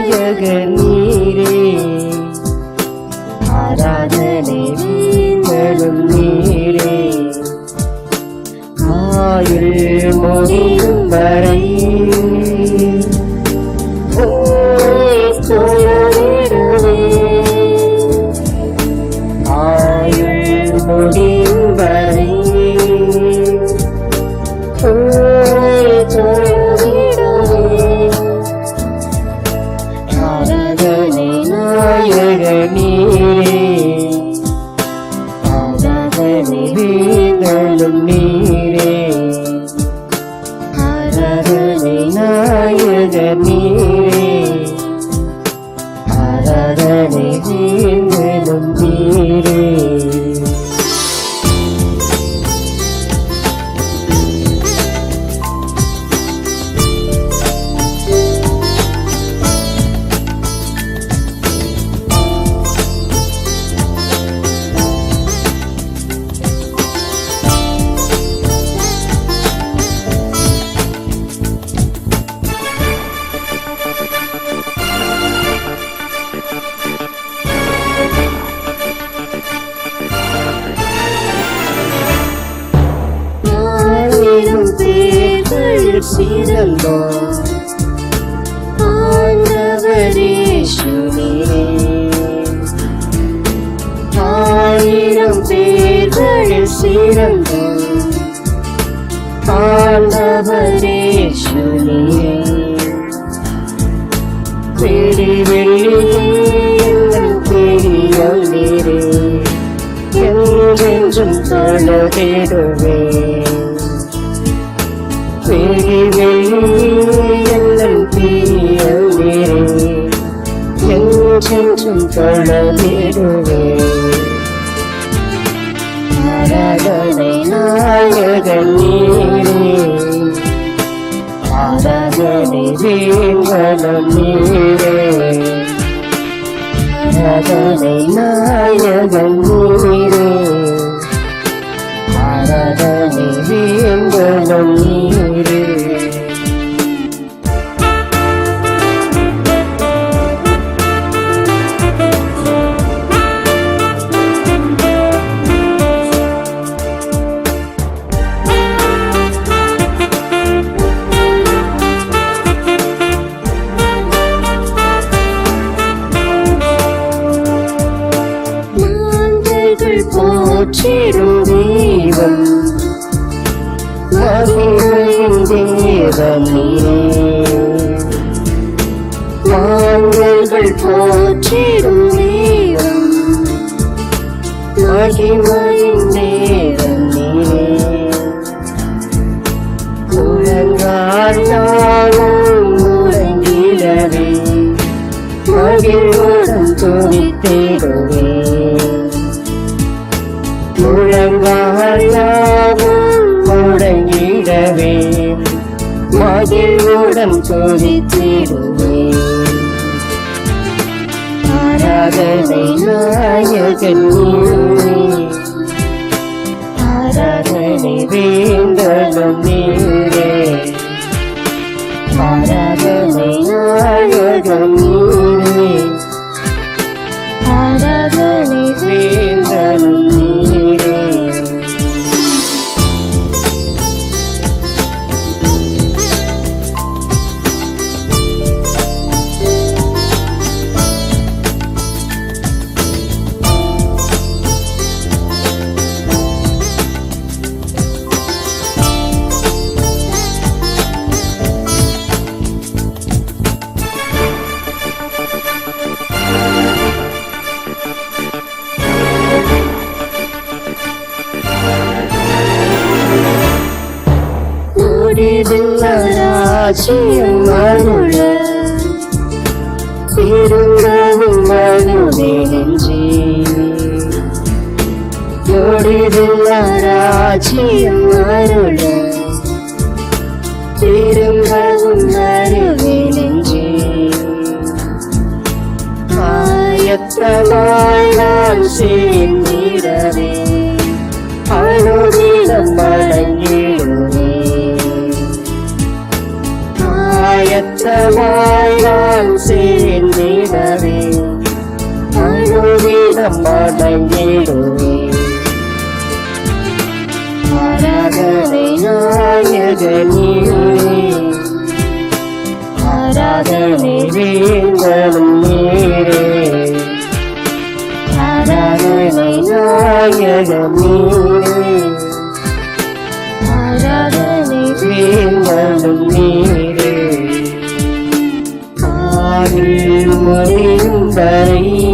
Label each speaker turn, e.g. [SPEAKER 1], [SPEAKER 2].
[SPEAKER 1] நாயக நீரே. ஆராதனை வேந்தனும் நீரே. ஆயுள் முடியும் வரை பேர்கள் சிறந்தோம் ஆண்டவரே சுனிரே ஆயிரம் பேர்கள் சிறந்தோம் ஆண்டவரே சுனிரே பெரி வெள்ளி எங்கள் பெரிய நீரே. என்றென்றும் தொழுதிடுவேன் பெரி வெள்ளி நீரே என்றென்றும் தொழுதிடுவேன் ஆராதனை நாயகன் நீரே ஆராதனை வேங்கலம் நீரே ஆராதனை நாயகன் நீரே போற்றிடும் தெய்வம் மகிமையின் தேவனே. மாந்தர்கள் போற்றிடும் தெய்வம் மகிமையின் தேவனே முழங்கால் நாளும் முழங்கிடவே மகிழ்வுடன் துணித்திடுவே. மகிழ்வுடன் துணித்திடுவே ஆராதனை நாயகன் நீரே ஆராதனை வேந்தலும் நீரே. முடிவில்லாராட்சியம் அருள திரும்பவும் மனுவினின்றி முடிவில்லாராட்சியம் அருள திரும்பவும் மனுவினின்றி ஆயத்தமாய் நான் சேர்ந்திடவே ஆயத்தமாய் நான் சேர்ந்திடவே அனுதினம் வழங்கிடுவே ஆராதனை நீரே ஆராதனை வேந்தனும் நீரே ஆராதனை முடியும் வரை